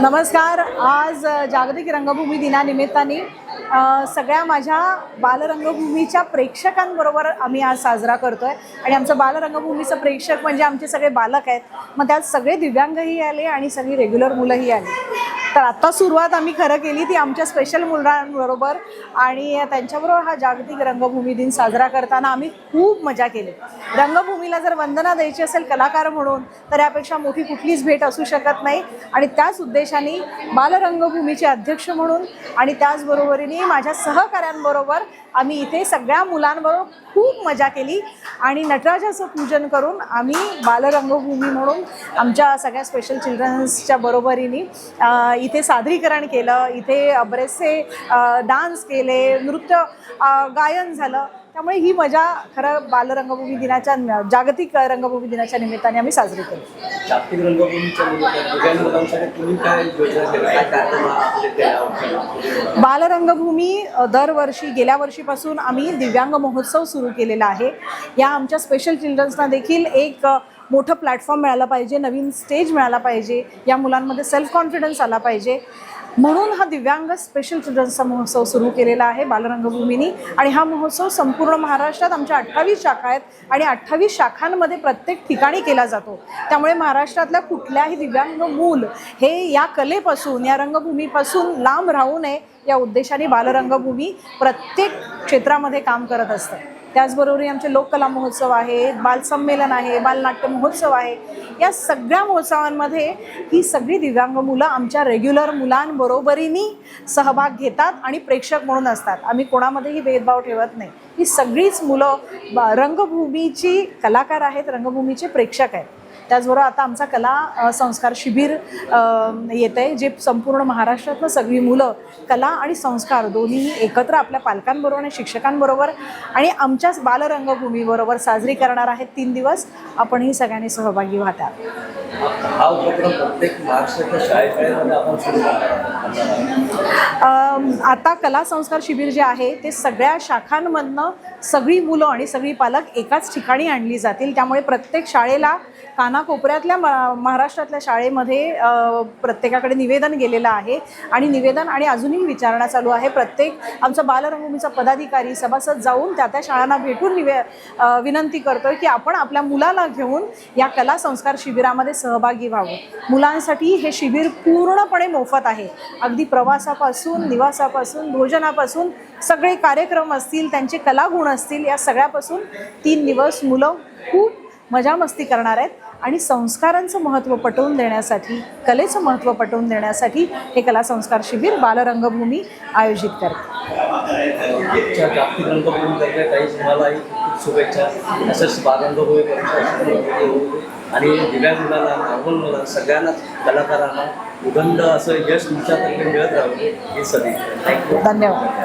नमस्कार. आज जागतिक रंगभूमी दिनानिमित्ताने सगळ्या माझ्या बालरंगभूमीच्या प्रेक्षकांबरोबर आम्ही आज साजरा करतो आहे आणि आमचं बालरंगभूमीचं प्रेक्षक म्हणजे आमचे सगळे बालक आहेत. मग त्यात सगळे दिव्यांगही आले आणि सगळी रेग्युलर मुलंही आली. तर आत्ता सुरुवात आम्ही खरं केली ती आमच्या स्पेशल मुलांबरोबर आणि त्यांच्याबरोबर हा जागतिक रंगभूमी दिन साजरा करताना आम्ही खूप मजा केली. रंगभूमीला जर वंदना द्यायची असेल कलाकार म्हणून तर यापेक्षा मोठी कुठलीच भेट असू शकत नाही. आणि त्याच उद्देशाने बालरंगभूमीचे अध्यक्ष म्हणून आणि त्याचबरोबरीने माझ्या सहकाऱ्यांबरोबर आम्ही इथे सगळ्या मुलांबरोबर खूप मजा केली. आणि नटराजाचं पूजन करून आम्ही बालरंगभूमी म्हणून आमच्या सगळ्या स्पेशल चिल्ड्रन्सच्या बरोबरीने इथे सादरीकरण केलं इथे बरेचसे डान्स केले नृत्य गायन झालं. त्यामुळे ही मजा खरं बालरंगभूमी दिनाच्या जागतिक रंगभूमी दिनाच्या निमित्ताने आम्ही साजरी केली. जागतिक रंगभूमीच्या? बालरंगभूमी दरवर्षी गेल्या वर्षीपासून आम्ही दिव्यांग महोत्सव सुरू केलेला आहे. या आमच्या स्पेशल चिल्ड्रन्सना देखील एक मोठं प्लॅटफॉर्म मिळालं पाहिजे नवीन स्टेज मिळाला पाहिजे या मुलांमध्ये सेल्फ कॉन्फिडन्स आला पाहिजे. म्हणून हा दिव्यांग स्पेशल चिल्ड्रन्सचा महोत्सव सुरू केलेला आहे बालरंगभूमीनी. आणि हा महोत्सव संपूर्ण महाराष्ट्रात आमच्या अठ्ठावीस शाखा आहेत आणि अठ्ठावीस शाखांमध्ये प्रत्येक ठिकाणी केला जातो. त्यामुळे महाराष्ट्रातल्या कुठल्याही दिव्यांग मूल हे या कलेपासून या रंगभूमीपासून लांब राहू नये या उद्देशाने बालरंगभूमी प्रत्येक क्षेत्रामध्ये काम करत असतं. त्याचबरोबर आमचे लोककला महोत्सव आहे बालसंमेलन आहे बालनाट्य महोत्सव आहे. या सगळ्या महोत्सवांमध्ये ही सगळी दिव्यांग मुलं आमच्या रेग्युलर मुलांबरोबरीने सहभाग घेतात आणि प्रेक्षक म्हणून असतात. आम्ही कोणामध्येही भेदभाव ठेवत नाही. ही सगळीच मुलं ब- रंगभूमीची कलाकार आहेत रंगभूमीचे प्रेक्षक आहेत. त्याचबरोबर आता आमचा कला संस्कार शिबिर येत आहे जे संपूर्ण महाराष्ट्रातनं सगळी मुलं कला आणि संस्कार दोन्ही एकत्र आपल्या पालकांबरोबर आणि शिक्षकांबरोबर आणि आमच्याच बालरंगभूमीबरोबर साजरी करणार आहेत तीन दिवस. आपणही सगळ्यांनी सहभागी व्हातात हा उपक्रम प्रत्येक महाराष्ट्राच्या शाळेमध्ये आपण सुरू करणार अम, आता कला संस्कार शिबिर जे आहे ते सगळ्या शाखांमधनं सगळी मुलं आणि सगळी पालक एकाच ठिकाणी आणली जातील. त्यामुळे प्रत्येक शाळेला कानाकोपऱ्यातल्या म- महाराष्ट्रातल्या शाळेमध्ये प्रत्येकाकडे निवेदन गेलेलं आहे. आणि निवेदन आणि अजूनही विचारणा चालू आहे. प्रत्येक आमचा बालरंगभूमीचा पदाधिकारी सभासद जाऊन त्या त्या शाळांना भेटून निवे विनंती करतोय की आपण आपल्या मुलाला घेऊन या कला संस्कार शिबिरामध्ये सहभागी व्हावं. मुलांसाठी हे शिबिर पूर्णपणे मोफत आहे. अगदी प्रवासापासून निवासापासून भोजनापासून सगळे कार्यक्रम असतील त्यांचे कलागुण असतील या सगळ्यापासून तीन दिवस मुलं खूप मजा मस्ती करणार आहेत. आणि संस्कारांचं महत्त्व पटवून देण्यासाठी कलेचं महत्त्व पटवून देण्यासाठी हे कला संस्कार शिबिर बालरंगभूमी आयोजित करते शुभेच्छा. तसंच बालरंगभूमी परीक्षा आणि दिव्यांग मुलांना नॉर्मल मुलांना सगळ्यांनाच कलाकारांना उदंड असं यश तुमच्यातर्फे मिळत राहावं ही सदी थँक्यू धन्यवाद.